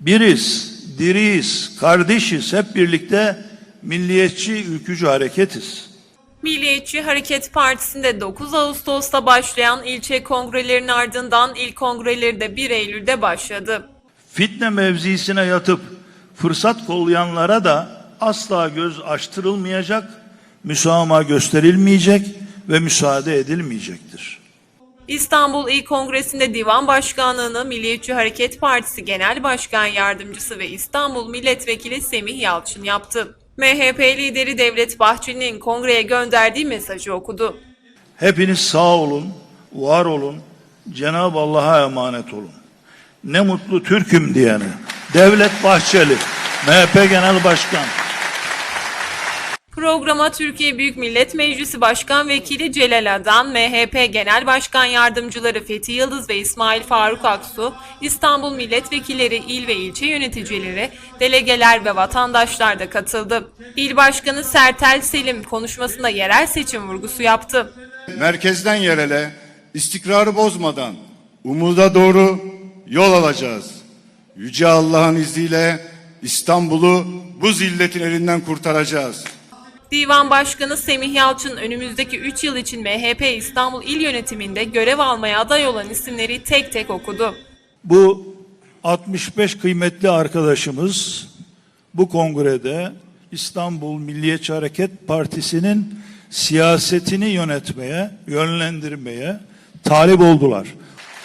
biriz, diriyiz, kardeşiz, hep birlikte milliyetçi, ülkücü hareketiz. Milliyetçi Hareket Partisi'nde 9 Ağustos'ta başlayan ilçe kongrelerinin ardından ilk kongreleri de 1 Eylül'de başladı. Fitne mevzisine yatıp fırsat kollayanlara da asla göz açtırılmayacak, müsamaha gösterilmeyecek ve müsaade edilmeyecektir. İstanbul İl Kongresi'nde divan başkanlığını Milliyetçi Hareket Partisi Genel Başkan Yardımcısı ve İstanbul Milletvekili Semih Yalçın yaptı. MHP lideri Devlet Bahçeli'nin kongreye gönderdiği mesajı okudu. Hepiniz sağ olun, var olun, Cenab-ı Allah'a emanet olun. Ne mutlu Türk'üm diyene. Devlet Bahçeli, MHP Genel Başkan. Programa Türkiye Büyük Millet Meclisi Başkan Vekili Celal Adan, MHP Genel Başkan Yardımcıları Fethi Yıldız ve İsmail Faruk Aksu, İstanbul Milletvekilleri, il ve ilçe yöneticileri, delegeler ve vatandaşlar da katıldı. İl Başkanı Sertel Selim konuşmasında yerel seçim vurgusu yaptı. merkezden yerele istikrarı bozmadan umuda doğru yol alacağız. Yüce Allah'ın izniyle İstanbul'u bu zilletin elinden kurtaracağız. Divan Başkanı Semih Yalçın önümüzdeki 3 yıl için MHP İstanbul İl Yönetiminde görev almaya aday olan isimleri tek tek okudu. Bu 65 kıymetli arkadaşımız bu kongrede İstanbul Milliyetçi Hareket Partisi'nin siyasetini yönetmeye, yönlendirmeye talip oldular.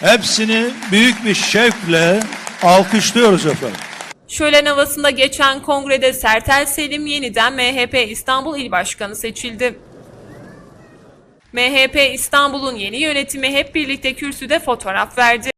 Hepsini büyük bir şevkle alkışlıyoruz efendim. Şölen havasında geçen kongrede Sertel Selim yeniden MHP İstanbul İl Başkanı seçildi. MHP İstanbul'un yeni yönetimi hep birlikte kürsüde fotoğraf verdi.